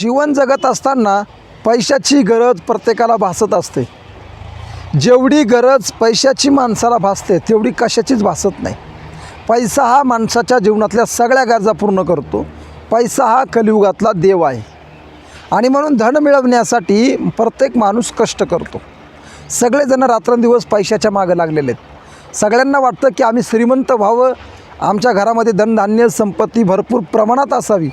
जीवन जगत असताना पैशाची गरज प्रत्येकाला भासत असते. जेवढी गरज पैशाची माणसाला भासते तेवढी कशाचीच भासत नाही. पैसा हा माणसाच्या जीवनातल्या सगळ्या गरजा पूर्ण करतो. पैसा हा कलियुगातला देव आहे. आणि म्हणून धन मिळवण्यासाठी प्रत्येक माणूस कष्ट करतो. सगळेजण रात्रंदिवस पैशाच्या मागं लागलेले आहेत. सगळ्यांना वाटतं की आम्ही श्रीमंत व्हावं. आमच्या घरामध्ये धनधान्य संपत्ती भरपूर प्रमाणात असावी.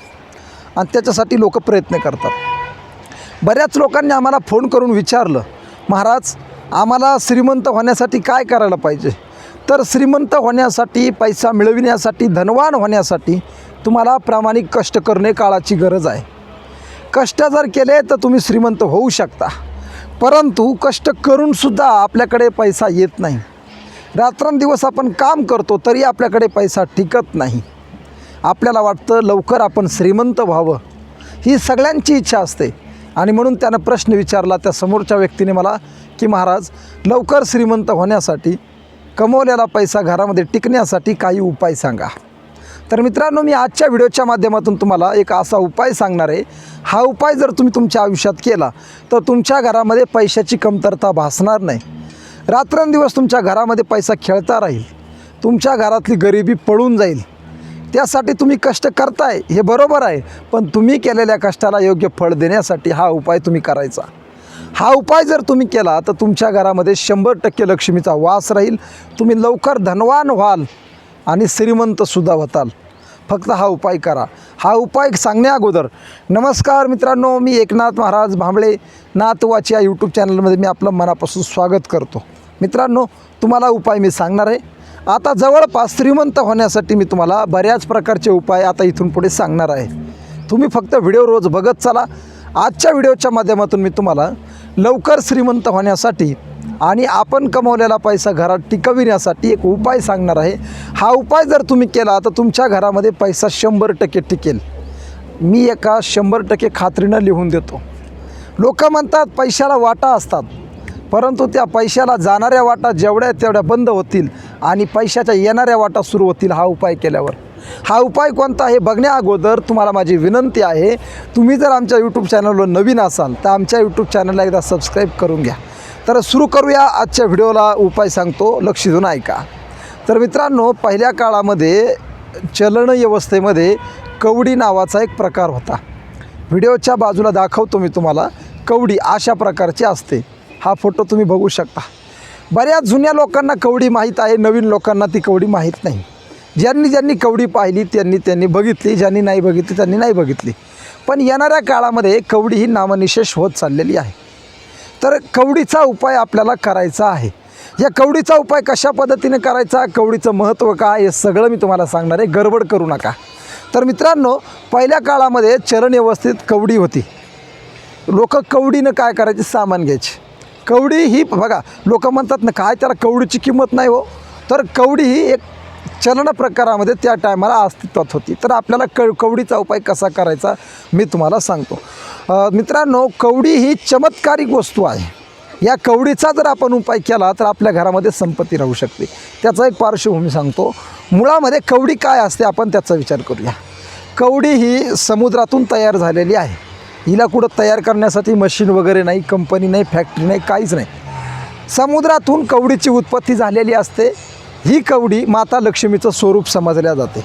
आणि त्याच्यासाठी लोक प्रयत्न करतात. बऱ्याच लोकांनी आम्हाला फोन करून विचारलं महाराज आम्हाला श्रीमंत होण्यासाठी काय करायला पाहिजे? तर श्रीमंत होण्यासाठी पैसा मिळविण्यासाठी धनवान होण्यासाठी तुम्हाला प्रामाणिक कष्ट करणे काळाची गरज आहे. कष्ट जर केले तर तुम्ही श्रीमंत होऊ शकता. परंतु कष्ट करूनसुद्धा आपल्याकडे पैसा येत नाही. रात्रंदिवस आपण काम करतो तरी आपल्याकडे पैसा टिकत नाही. आपल्याला वाटतं लवकर आपण श्रीमंत व्हावं. ही सगळ्यांची इच्छा असते. आणि म्हणून त्यानं प्रश्न विचारला त्या समोरच्या व्यक्तीने मला की महाराज लवकर श्रीमंत होण्यासाठी कमवलेला पैसा घरामध्ये टिकण्यासाठी काही उपाय सांगा. तर मित्रांनो मी आजच्या व्हिडिओच्या माध्यमातून तुम्हाला एक असा उपाय सांगणार आहे. हा उपाय जर तुम्ही तुमच्या आयुष्यात केला तर तुमच्या घरामध्ये पैशाची कमतरता भासणार नाही. रात्रंदिवस तुमच्या घरामध्ये पैसा खेळता राहील. तुमच्या घरातली गरिबी पळून जाईल. त्यासाठी तुम्ही कष्ट करताय हे बरोबर आहे. पण तुम्ही केलेल्या कष्टाला योग्य फळ देण्यासाठी हा उपाय तुम्ही करायचा. हा उपाय जर तुम्ही केला तर तुमच्या घरामध्ये शंभर टक्के लक्ष्मीचा वास राहील. तुम्ही लवकर धनवान व्हाल आणि श्रीमंतसुद्धा होताल फक्त हा उपाय करा. हा उपाय सांगण्या अगोदर. नमस्कार मित्रांनो मी एकनाथ महाराज भांबळे. नातवाची या यूट्यूब चॅनलमध्ये मी आपलं मनापासून स्वागत करतो. मित्रांनो तुम्हाला उपाय मी सांगणार आहे. आता जवळपास श्रीमंत होण्यासाठी मी तुम्हाला बऱ्याच प्रकारचे उपाय आता इथून पुढे सांगणार आहे. तुम्ही फक्त व्हिडिओ रोज बघत चला. आजच्या व्हिडिओच्या माध्यमातून मी तुम्हाला लवकर श्रीमंत होण्यासाठी आणि आपण कमवलेला पैसा घरात टिकविण्यासाठी एक उपाय सांगणार आहे. हा उपाय जर तुम्ही केला तर तुमच्या घरामध्ये पैसा शंभर टक्के टिकेल. मी एका शंभर टक्के खात्रीनं लिहून देतो. लोक म्हणतात पैशाला वाटा असतात परंतु त्या पैशाला जाणाऱ्या वाटा जेवढ्या तेवढ्या बंद होतील. आणि पैशाच्या येणाऱ्या वाटा सुरू होतील हा उपाय केल्यावर. हा उपाय कोणता हे बघण्या अगोदर तुम्हाला माझी विनंती आहे तुम्ही जर आमच्या यूट्यूब चॅनलवर नवीन असाल तर आमच्या यूट्यूब चॅनलला एकदा सबस्क्राईब करून घ्या. तर सुरू करूया आजच्या व्हिडिओला उपाय सांगतो लक्ष देऊन ऐका. तर मित्रांनो पहिल्या काळामध्ये चलन व्यवस्थेमध्ये कवडी नावाचा एक प्रकार होता. व्हिडिओच्या बाजूला दाखवतो मी तुम्हाला कवडी अशा प्रकारची असते. हा फोटो तुम्ही बघू शकता. बऱ्याच जुन्या लोकांना कवडी माहीत आहे नवीन लोकांना ती कवडी माहीत नाही. ज्यांनी ज्यांनी कवडी पाहिली त्यांनी त्यांनी बघितली ज्यांनी नाही बघितली त्यांनी नाही बघितली. पण येणाऱ्या काळामध्ये कवडी ही नामनिशेष होत चाललेली आहे. तर कवडीचा उपाय आपल्याला करायचा आहे. या कवडीचा उपाय कशा पद्धतीने करायचा कवडीचं महत्त्व काय हे सगळं मी तुम्हाला सांगणार आहे. गडबड करू नका. तर मित्रांनो पहिल्या काळामध्ये चरण व्यवस्थित कवडी होती. लोक कवडीनं काय करायचे सामान घ्यायचे. कवडी ही बघा लोक म्हणतात ना काय त्याला कवडीची किंमत नाही हो. तर कवडी ही एक चलन प्रकारामध्ये त्या टायमाला अस्तित्वात होती. तर आपल्याला क कवडीचा उपाय कसा करायचा मी तुम्हाला सांगतो. मित्रांनो कवडी ही चमत्कारिक वस्तू आहे. या कवडीचा जर आपण उपाय केला तर आपल्या घरामध्ये संपत्ती राहू शकते. त्याचा एक पार्श्वभूमी सांगतो. मुळामध्ये कवडी काय असते आपण त्याचा विचार करूया. कवडी ही समुद्रातून तयार झालेली आहे. हिला कुठं तयार करण्यासाठी मशीन वगैरे नाही कंपनी नाही फॅक्टरी नाही काहीच नाही. समुद्रातून कवडीची उत्पत्ती झालेली असते. ही कवडी माता लक्ष्मीचं स्वरूप समजल्या जाते.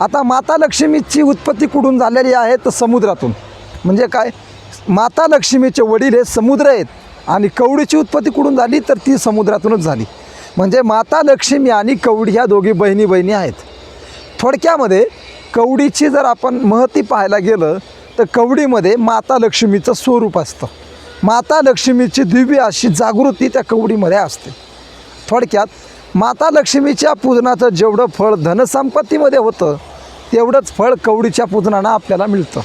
आता माता लक्ष्मीची उत्पत्ती कुठून झालेली आहे? तर समुद्रातून. म्हणजे काय? माता लक्ष्मीचे वडील हे समुद्र आहेत आणि कवडीची उत्पत्ती कुठून झाली? तर ती समुद्रातूनच झाली. म्हणजे माता लक्ष्मी आणि कवडी ह्या दोघी बहिणी बहिणी आहेत. थोडक्यामध्ये कवडीची जर आपण महती पाहायला गेलं तर कवडीमध्ये माता लक्ष्मीचं स्वरूप असतं. माता लक्ष्मीची दिव्य अशी जागृती त्या कवडीमध्ये असते. थोडक्यात माता लक्ष्मीच्या पूजनाचं जेवढं फळ धनसंपत्तीमध्ये होतं तेवढंच फळ कवडीच्या पूजनानं आपल्याला मिळतं.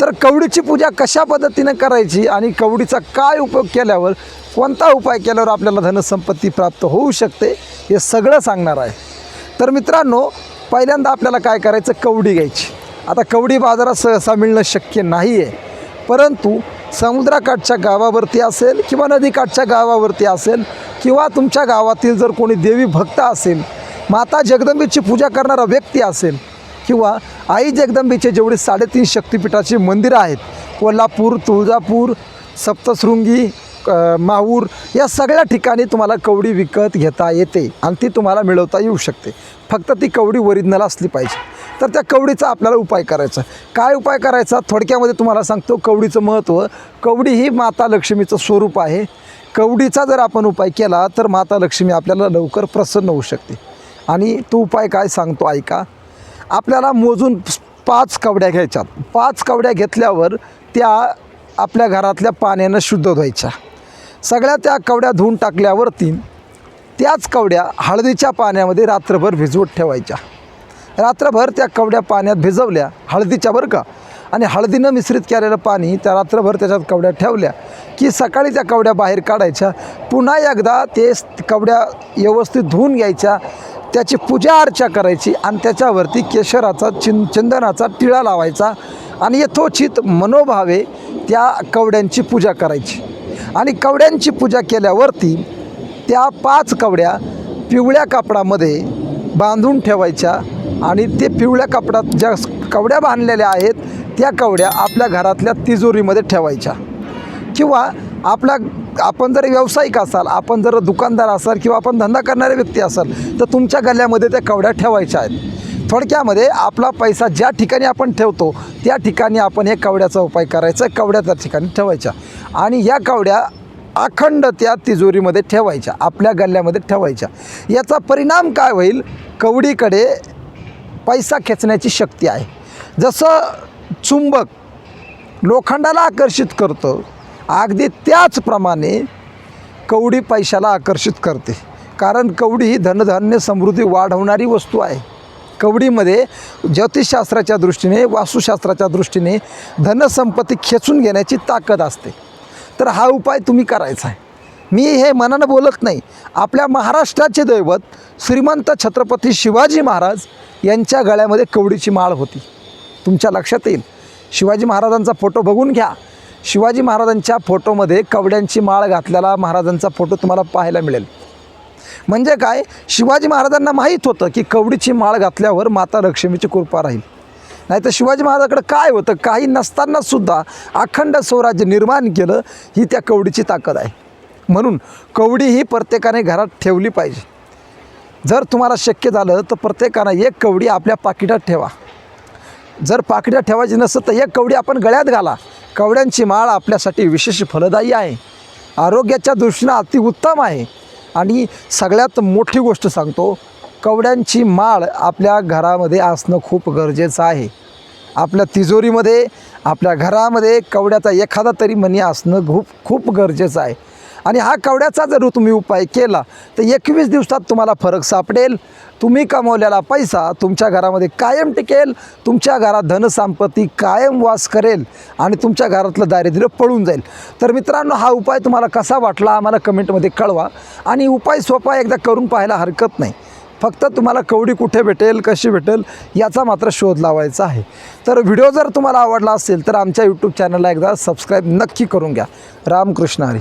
तर कवडीची पूजा कशा पद्धतीनं करायची आणि कवडीचा काय उपयोग केल्यावर कोणता उपाय केल्यावर आपल्याला धनसंपत्ती प्राप्त होऊ शकते हे सगळं सांगणार आहे. तर मित्रांनो पहिल्यांदा आपल्याला काय करायचं? कवडी घ्यायची. आता कवडी बाजारात सहसा मिळणं शक्य नाही आहे परंतु समुद्राकाठच्या गावावरती असेल किंवा नदीकाठच्या गावावरती असेल किंवा तुमच्या गावातील जर कोणी देवी भक्त असेल माता जगदंबेची पूजा करणारा व्यक्ती असेल किंवा आई जगदंबेचे जेवढे साडेतीन शक्तिपीठाची मंदिरं आहेत कोल्हापूर तुळजापूर सप्तशृंगी माहूर या सगळ्या ठिकाणी तुम्हाला कवडी विकत घेता येते आणि ती तुम्हाला मिळवता येऊ शकते. फक्त ती कवडी ओरिजिनल असली पाहिजे. तर त्या कवडीचा आपल्याला उपाय करायचा. काय उपाय करायचा? थोडक्यामध्ये तुम्हाला सांगतो कवडीचं महत्त्व. कवडी ही माता लक्ष्मीचं स्वरूप आहे. कवडीचा जर आपण उपाय केला तर माता लक्ष्मी आपल्याला लवकर प्रसन्न होऊ शकते. आणि तो उपाय काय सांगतो ऐका? आपल्याला मोजून पाच कवड्या घ्यायच्यात पाच कवड्या घेतल्यावर त्या आपल्या घरातल्या पाण्यानं शुद्ध धुवायच्या सगळ्या त्या कवड्या धुवून टाकल्यावरती त्याच कवड्या हळदीच्या पाण्यामध्ये रात्रभर भिजवत ठेवायच्या. रात्रभर त्या कवड्या पाण्यात भिजवल्या हळदीच्या बरं का? आणि हळदीनं मिश्रित केलेलं पाणी त्या रात्रभर त्याच्यात कवड्या ठेवल्या की सकाळी त्या कवड्या बाहेर काढायच्या. पुन्हा एकदा ते कवड्या व्यवस्थित धुवून घ्यायच्या. त्याची पूजा अर्चा करायची आणि त्याच्यावरती केशराचा चिं चंदनाचा टिळा लावायचा. आणि यथोचित मनोभावे त्या कवड्यांची पूजा करायची. आणि कवड्यांची पूजा केल्यावरती त्या पाच कवड्या पिवळ्या कापडामध्ये बांधून ठेवायच्या आणि ते पिवळ्या कापडात ज्या कवड्या बांधलेल्या आहेत त्या कवड्या आपल्या घरातल्या तिजोरीमध्ये ठेवायच्या. किंवा आपला आपण जर व्यावसायिक असाल आपण जर दुकानदार असाल किंवा आपण धंदा करणारे व्यक्ती असाल तर तुमच्या गल्ल्यामध्ये त्या कवड्या ठेवायच्या आहेत. थोडक्यामध्ये आपला पैसा ज्या ठिकाणी आपण ठेवतो त्या ठिकाणी आपण हे कवड्याचा उपाय करायचा कवड्या त्या ठिकाणी ठेवायच्या. आणि या कवड्या अखंड त्या तिजोरीमध्ये ठेवायच्या आपल्या गल्ल्यामध्ये ठेवायच्या. याचा परिणाम काय होईल? कवडीकडे पैसा खेचण्याची शक्ती आहे. जसं चुंबक लोखंडाला आकर्षित करतं अगदी त्याचप्रमाणे कवडी पैशाला आकर्षित करते. कारण कवडी ही धनधान्य समृद्धी वाढवणारी वस्तू आहे. कवडीमध्ये ज्योतिषशास्त्राच्या दृष्टीने वास्तुशास्त्राच्या दृष्टीने धनसंपत्ती खेचून घेण्याची ताकद असते. तर हा उपाय तुम्ही करायचा आहे. मी हे मनानं बोलत नाही. आपल्या महाराष्ट्राचे दैवत श्रीमंत छत्रपती शिवाजी महाराज यांच्या गळ्यामध्ये कवडीची माळ होती. तुमच्या लक्षात येईल. शिवाजी महाराजांचा फोटो बघून घ्या. शिवाजी महाराजांच्या फोटोमध्ये कवड्यांची माळ घातलेला महाराजांचा फोटो तुम्हाला पाहायला मिळेल. म्हणजे काय? शिवाजी महाराजांना माहीत होतं की कवडीची माळ घातल्यावर माता लक्ष्मीची कृपा राहील. नाही तर शिवाजी महाराजाकडे काय होतं? काही नसतानासुद्धा अखंड स्वराज्य निर्माण केलं ही त्या कवडीची ताकद आहे. म्हणून कवडी ही प्रत्येकाने घरात ठेवली पाहिजे. जर तुम्हाला शक्य झालं तर प्रत्येकानं एक कवडी आपल्या पाकिटात ठेवा. जर पाकिटात ठेवायची नसेल तर एक कवडी आपण गळ्यात घाला. कवड्यांची माळ आपल्यासाठी विशेष फलदायी आहे. आरोग्याच्या दृष्टीनं अतिउत्तम आहे. आणि सगळ्यात मोठी गोष्ट सांगतो कवड्यांची माळ आपल्या घरामध्ये असणं खूप गरजेचं आहे. आपल्या तिजोरीमध्ये आपल्या घरामध्ये कवड्याचा एखादा तरी मनी असणं खूप खूप गरजेचं आहे. आणि हा कवड्याचा जर तुम्ही उपाय केला तर एकवीस दिवसात तुम्हाला फरक सापडेल. तुम्ही कमवलेला पैसा तुमच्या घरामध्ये कायम टिकेल तुमच्या घरात धनसंपत्ती कायम वास करेल आणि तुमच्या घरातलं दारिद्र्य पळून जाईल. तर मित्रांनो हा उपाय तुम्हाला कसा वाटला आम्हाला कमेंटमध्ये कळवा आणि उपाय सोपा एकदा करून पाहायला हरकत नाही. फक्त तुम्हाला कवडी कुठे भेटेल कशी भेटेल याचा मात्र शोध लावायचा आहे. तर व्हिडिओ जर तुम्हाला आवडला असेल तर आमच्या यूट्यूब चॅनलला एकदा सबस्क्राईब नक्की करून घ्या. रामकृष्ण हरी.